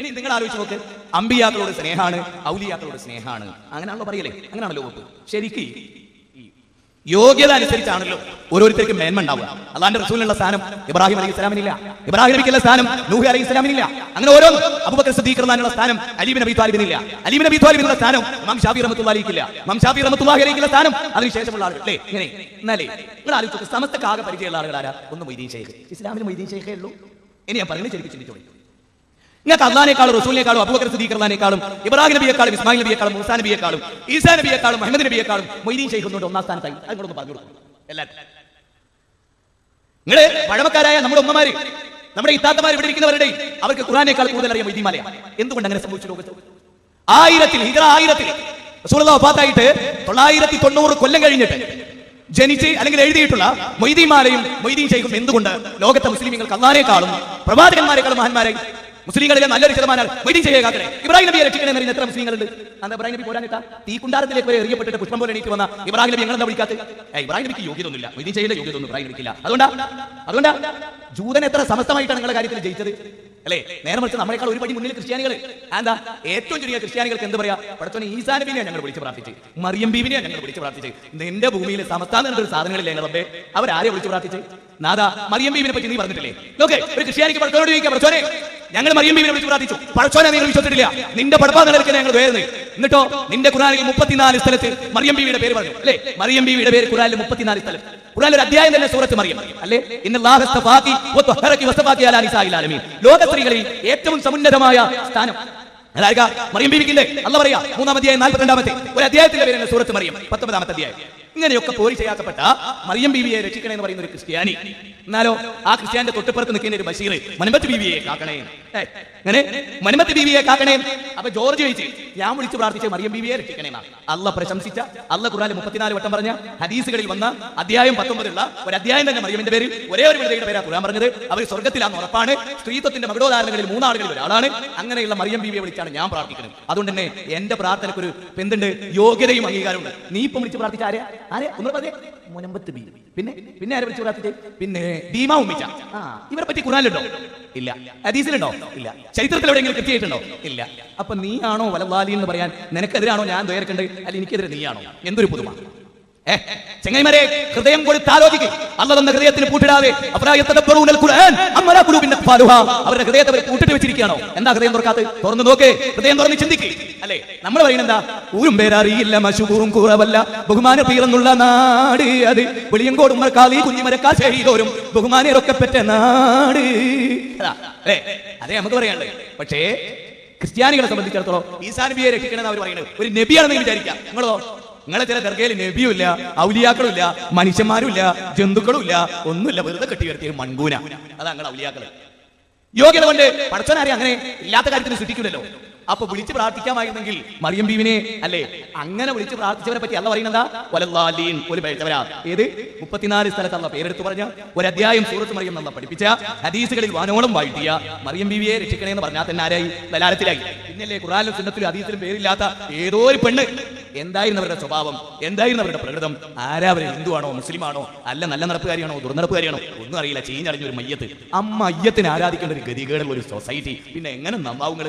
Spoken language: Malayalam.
ഇനി നിങ്ങൾ ആലോചിച്ച് നോക്ക്. അമ്പിയാക്കളോട് സ്നേഹാണ് ഔലിയാക്കളോട് സ്നേഹാണ്. അങ്ങനെയാണല്ലോ പറയലേ. അങ്ങനെയാണല്ലോ വകുപ്പ്. ശരിക്ക് യോഗ്യത അനുസരിച്ചാണല്ലോ ഓരോരുത്തർക്കും മേന്മ ഉണ്ടാവുക. അള്ളാന്റെ റസൂലിനുള്ള സ്ഥാനം ഇബ്രാഹിം അലൈഹി ഇസ്ലാമിനില്ല ഇബ്രാഹിം നബിക്കുള്ള സ്ഥാനം നൂഹ് അലൈഹി ഇസ്ലാമിനില്ല അങ്ങനെ ഓരോ അബൂബക്കർ സിദ്ദീഖ് റളിയല്ലാഹുവിനുള്ള സ്ഥാനം അലീബ് നബി താലിബിനില്ല അലീബ് നബി താലിബിനുള്ള സ്ഥാനം ഇമാം ഷാഫി റഹ്മത്തുള്ളാഹിക്കില്ല ഇമാം ഷാഫി റഹ്മത്തുള്ളാഹി സ്ഥാനം അതിനുശേഷമുള്ള ആളുകൾ. അല്ലേ ഇങ്ങനെ. എന്നാലേ നിങ്ങൾ ആലോചിച്ചു സമസ്ത കാക പരിചയമുള്ള ആളുകൾ ആരാ ഒന്ന് മൊയ്തീൻ ഷെയ്ഖ്. ഇസ്ലാമിന് മൊയ്തീൻ ഷെയ്ഖേ ഉള്ളൂ. ഇനി ഞാൻ പറയുന്നത് ശരിക്കും ചിന്തിച്ചോളൂ. നിങ്ങൾക്ക് അള്ളാനേക്കാളും റസൂലിനേക്കാളും അബൂബക്കർ സിദ്ദീഖ്ലാനേക്കാളും ഇബ്രാഹിം നബിയേക്കാളും ഇസ്മായിൽ നബിയേക്കാളും മൂസാ നബിയേക്കാളും ഈസാ നബിയേക്കാളും മുഹമ്മദ് നബിയേക്കാളും മൊയ്തീൻ ഷെയ്ഖ് എന്നോട് ഒന്നാം സ്ഥാനത്തായി. അതിനോട് പറഞ്ഞു കൊടുക്കും. എല്ലാവരും നിങ്ങൾ പഴമക്കാരായ നമ്മുടെ ഉമ്മമാര് നമ്മുടെ ഇത്താത്തമാർ ഇവിടെ ഇരിക്കുന്നവരുടെ അവർക്ക് ഖുറാനേക്കാൾ കൂടുതൽ അറിയാം മൊയ്തീമാലയ എന്തുകൊണ്ട് അങ്ങനെ സംഭവിച്ചു ലോകത്ത്? ആയിരത്തിൽ ഹിഗ്ര ആയിരത്തിൽ വഫാത്തായിട്ട് തൊള്ളായിരത്തി തൊണ്ണൂറ് കൊല്ലം കഴിഞ്ഞിട്ട് ജനിച്ച് അല്ലെങ്കിൽ എഴുതിയിട്ടുള്ള മൊയ്തീമാലയും മൊയ്തീൻ ഷെയ്ഖും എന്തുകൊണ്ട് ലോകത്തെ മുസ്ലിമീങ്ങൾക്ക് അള്ളാനേക്കാളും പ്രവാചകന്മാരെക്കാളും മഹാന്മാരായി? മുസ്ലിങ്ങളിലെ നല്ലൊരു ശതമാനം വെയിറ്റിംഗ് ഷെയ്ഖാക്കണേ ഇബ്രാഹിം നബിയെ രക്ഷിക്കണേ എന്ന് എത്ര മുസ്ലിങ്ങളുണ്ട്? അന്ന് ഇബ്രാഹിം നബി പോരാനിട്ട തീ കുണ്ടാരത്തിലേക്ക് വരെ എറിയപ്പെട്ടിട്ട് പുഷ്പം പോലെ എണീറ്റ് വന്ന ഇബ്രാഹിം നബി ഞങ്ങളെന്താ വിളിക്കാത്ത? ഇബ്രാഹിം നബിക്ക് യോഗ്യതൊന്നുമില്ല വെയിറ്റിംഗ് ചെയ്യേണ്ട യോഗ്യതൊന്നും ഇബ്രാഹിം നബിക്കില്ല. അതുകൊണ്ടാ അതുകൊണ്ടാ ജൂതൻ എത്ര സമസ്തമായിട്ടാണ് നിങ്ങളുടെ കാര്യത്തിൽ ജയിച്ചത്? അല്ലേ? നേരെ മറിച്ച് നമ്മളെക്കാൾ ഒരു പടി മുന്നിൽ ക്രിസ്ത്യാനികൾ. എന്താ? ഏറ്റവും ചുരുങ്ങിയ ക്രിസ്ത്യാനികൾക്ക് എന്ത് പറയാ? പടത്തോനെ ഈസാ നബിനെ ഞങ്ങൾ വിളിച്ച് പ്രാർത്ഥിച്ച്. മറിയം ബീവിനെ ഞങ്ങൾ വിളിച്ച് പ്രാർത്ഥിച്ച്. നിന്റെ ഭൂമിയിൽ സമസ്ഥാനം എന്നൊരു സാധനങ്ങളില്ലേ റബ്ബേ അവരാരെ വിളിച്ച് പ്രാർത്ഥിച്ച്? നാദാ മറിയം ബീവിനെ പറ്റി നീ പറഞ്ഞിട്ടില്ലേ? ഓക്കെ ഒരു ക്രിസ്ത്യാനിക്ക് പടച്ചോനോട് ചോദിക്കാം പടച്ചോനെ ഞങ്ങൾ മറിയം ബീവിനെ വിളിച്ച് പ്രാർത്ഥിച്ചു. പഴച്ചോനെ നിങ്ങൾ വിശ്വസിച്ചിട്ടില്ല. നിന്റെ പടപ്പാതങ്ങൾക്ക് ഞങ്ങൾ വേർന്ന് എന്നിട്ടോ നിന്റെ ഖുറാനിൽ മുപ്പത്തിനാല് സ്ഥലത്ത് മറിയം ബീവിയുടെ പേര് പറഞ്ഞു. അല്ലേ? മറിയം ബീവിയുടെ പേര് ഖുറാനിൽ മുപ്പത്തിനാല് സ്ഥലം ഖുറാനിൽ ഒരു അധ്യായം തന്നെ സൂറത്ത് മറിയം. അല്ലേ? ലോക സ്ത്രീകളിൽ ഏറ്റവും സമുന്നതമായ സ്ഥാനം. അതായത് മറിയം ബീവിക്കില്ലേ അല്ല പറയാ മൂന്നാമത്തെ നാൽപ്പത്തി രണ്ടാമത്തെ ഒരു അധ്യായത്തിന്റെ പേരാണ് സൂറത്ത് മറിയം. പത്തൊമ്പതാമത്തെ അധ്യായം. ഇങ്ങനെയൊക്കെ പോലി ചെയ്യാത്തപ്പെട്ട മറിയം ബീവിയെ രക്ഷിക്കണേ എന്ന് പറയുന്ന ഒരു ക്രിസ്ത്യാനി. എന്നാലോ ആ ക്രിസ്ത്യാനിന്റെ തൊട്ടുപുറത്ത് നിൽക്കുന്ന ഒരു ബഷീർ മനുമത്ത് ബീവിയെ കാക്കണേ. അങ്ങനെ മനുമത്ത് ബീവിയെ കാക്കണേ. അപ്പൊ ജോർജ് ചോദിച്ചു ഞാൻ വിളിച്ചു പ്രാർത്ഥിച്ച മറിയം ബീവിയെ രക്ഷിക്കണേ എന്നാണ് അല്ല പ്രശംസിച്ച അല്ല ഖുറാനിൽ മുപ്പത്തിനാല് വട്ടം പറഞ്ഞ ഹദീസുകളിൽ വന്ന അധ്യായം പത്തൊമ്പതുള്ള ഒരു അധ്യായം തന്നെ മറിയമിന്റെ പേരിൽ ഒരേ ഒരു വിളിയുടെ പേരാ ഖുറാൻ പറഞ്ഞത്. അവർ സ്വർഗത്തിലാണ് ഉറപ്പാണ്. സ്ത്രീത്വത്തിന്റെ മകടോദാരങ്ങളിൽ മൂന്നാളുകളിൽ ഒരാളാണ്. അങ്ങനെയുള്ള മറിയം ബീവിയെ വിളിച്ചാണ് ഞാൻ പ്രാർത്ഥിക്കുന്നത്. അതുകൊണ്ട് തന്നെ എന്റെ പ്രാർത്ഥനയ്ക്ക് ഒരു എന്തുണ്ട് യോഗ്യതയും അംഗീകാരമുണ്ട് നീ ഇപ്പം വിളിച്ച് പ്രാർത്ഥിച്ച ആരെ? ആരെ? ഒന്ന് പറഞ്ഞേ. മുനമ്പത്ത് ബി പിന്നെ പിന്നെ ആരെ വിളിച്ച് പ്രാർത്ഥിച്ചേ? പിന്നെ ദീമ ഉമ്മിച്ച. ആ ഇവരെ പറ്റി ഖുറാനിലുണ്ടോ ഇല്ല. ഹദീസിലുണ്ടോ? ഇല്ല. ചരിത്രത്തിൽ എവിടെയെങ്കിലും കൃത്യമായിട്ടുണ്ടോ ഇല്ല. അപ്പൊ നീയാണോ വലവാലി എന്ന് പറയാൻ നിനക്കെതിരാണോ ഞാൻ ദ്വേർക്കണ്ട് അല്ല എനിക്കെതിരെ നീയാണോ? എന്തൊരു പുതുമ. ചെങ്ങൈമാരെ ഹൃദയം കൊടുത്ത് ആലോചിക്കും. അല്ല തന്ന ഹൃദയത്തിന് പൂട്ടിടാതെ അവരുടെ ഹൃദയത്തെ അവർ പൂട്ടിട്ട് വെച്ചിരിക്കുകയാണോ? എന്താ ഹൃദയം തുറക്കാത്ത? തുറന്നു നോക്കേ ഹൃദയം തുറന്ന് ചിന്തിക്ക്. അല്ലേ? നമ്മൾ പറയുന്നത് എന്താ? ഊരും പേരറിയില്ല മശുപൂറും കുറവല്ല. ബഹുമാന പീറന്നുള്ള നാട് അത് വെളിയങ്കോട് ഉമ്മർക്കാലി കുഞ്ഞിമരക്കാ ശരീരോരും ബഹുമാനരൊക്കെ പെറ്റ നാട്. അല്ലേ? അതേ നമുക്ക് പറയാനുള്ളത്. പക്ഷേ ക്രിസ്ത്യാനികളെ സംബന്ധിച്ചിടത്തോളം ഈസാ നബിയെ രക്ഷിക്കണമെന്ന് അവർ പറയുന്നത്. ഒരു നബിയാണെന്ന് വിചാരിക്കാം നിങ്ങളോ? നിങ്ങളെ ചില ദർഗയിൽ നബിയും ഇല്ല ഔലിയാക്കളും ഇല്ല മനുഷ്യന്മാരും ഇല്ല ജന്തുക്കളും ഇല്ല ഒന്നുമില്ല. വെറുതെ കെട്ടി വരുത്തിയ മൺകൂന. അതാ നിങ്ങൾ ഔലിയാക്കൾ. യോഗ്യത കൊണ്ട് പടച്ചോനാരെ അങ്ങനെ ഇല്ലാത്ത കാര്യത്തിന് സൃഷ്ടിക്കില്ലല്ലോ അപ്പൊ വിളിച്ച് പ്രാർത്ഥിക്കാമായിരുന്നെങ്കിൽ മറിയം ബീവിനെ അല്ലേ? അങ്ങനെ വിളിച്ച് പ്രാർത്ഥിച്ചവരെ പറ്റി അല്ല പറയുന്നതാ വലല്ലാലീൻ ഏത്? മുപ്പത്തിനാല് സ്ഥലത്തുള്ള പേരെടുത്ത് പറഞ്ഞ. ഒരു അധ്യായം സൂറത്ത് മറിയം എന്നുള്ള പഠിപ്പിച്ച. ഹദീസുകളിൽ വാനോളം വാഴ്ത്തിയ മറിയം ബീവിയെ രക്ഷിക്കണേ എന്ന് പറഞ്ഞാൽ തന്നെ ആരായി? ലലാലത്തിലായി പിന്നല്ലേ ഖുറാനിലും സുന്നത്തിലും ഹദീസിലും പേരില്ലാത്ത ഏതോ ഒരു പെണ്ണ്? എന്തായിരുന്നു അവരുടെ സ്വഭാവം? എന്തായിരുന്നു അവരുടെ പ്രകൃതം? ആരാ അവർ ഹിന്ദുവാണോ മുസ്ലിമാണോ? അല്ല നല്ല നടപ്പുകാരിയാണോ ദുർനടപ്പുകാരിയാണോ? ഒന്നും അറിയില്ല. ചീഞ്ഞടഞ്ഞ ഒരു മയ്യത്ത്. അമ്മ മയ്യത്തിനെ ആരാധിക്കേണ്ട ഒരു ഗതികേടുള്ള ഒരു സൊസൈറ്റി പിന്നെ എങ്ങനെ നന്നാവുങ്ങൾ?